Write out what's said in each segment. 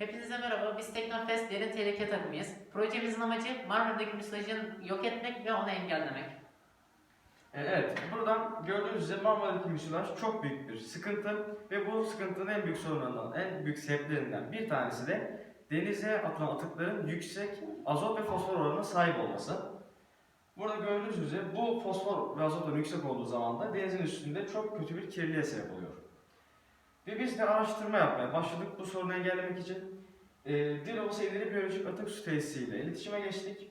Hepinize merhaba, biz Teknofest derin tehlike takımıyız. Projemizin amacı Marmara'daki müsilajın yok etmek ve onu engellemek. Evet, buradan gördüğünüz üzere Marmara'daki müsilaj çok büyük bir sıkıntı ve bu sıkıntının en büyük sorunlarından, en büyük sebeplerinden bir tanesi de denize atılan atıkların yüksek azot ve fosfor oranına sahip olması. Burada gördüğünüz üzere bu fosfor ve azot oranı yüksek olduğu zaman da denizin üstünde çok kötü bir kirliliğe sebep oluyor. Ve biz de araştırma yapmaya başladık bu sorunu engellemek için. E, Dilovası İleri Biyolojik Atık Su Tesisi ile iletişime geçtik.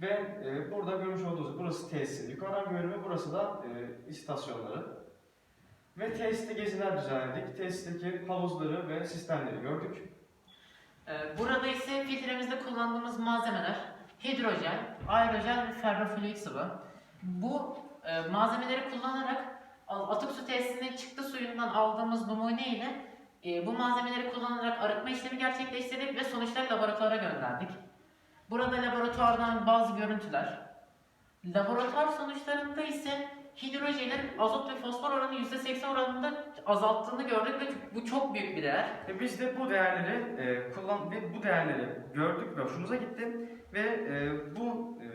Ve e, burada görmüş olduğunuz burası tesisin yukarıdan bölümü, burası da e, istasyonları. Ve tesiste geziler düzenledik. Tesisteki havuzları ve sistemleri gördük. Ee, Burada ise filtremizde kullandığımız malzemeler hidrojen, aerojel ve ferrofluid sıvı. Bu e, malzemeleri kullanarak atık su tesisinin çıktı suyundan aldığımız numune ile e, bu malzemeleri kullanarak arıtma işlemi gerçekleştirdik ve sonuçları laboratuvara gönderdik. Burada laboratuvardan bazı görüntüler. Laboratuvar sonuçlarında ise hidrojenin azot ve fosfor oranı %80 oranında azalttığını gördük ve bu çok büyük bir değer. Ve biz de bu değerleri e, kullan ve bu değerleri gördük ve hoşumuza gitti ve e, bu e,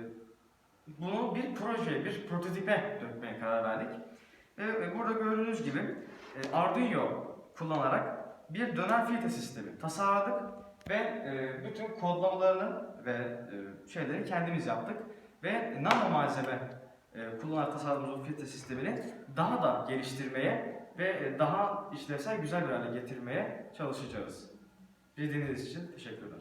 bunu bir projeye, bir prototipe dökmeye karar verdik. Gördüğünüz gibi e, Arduino kullanarak bir döner filtre sistemi tasarladık ve e, bütün kodlamalarını ve e, şeyleri kendimiz yaptık ve nano malzeme kullanarak tasarladığımız o filtre sistemini daha da geliştirmeye ve daha işlevsel güzel bir hale getirmeye çalışacağız. Bildiğiniz için teşekkürler.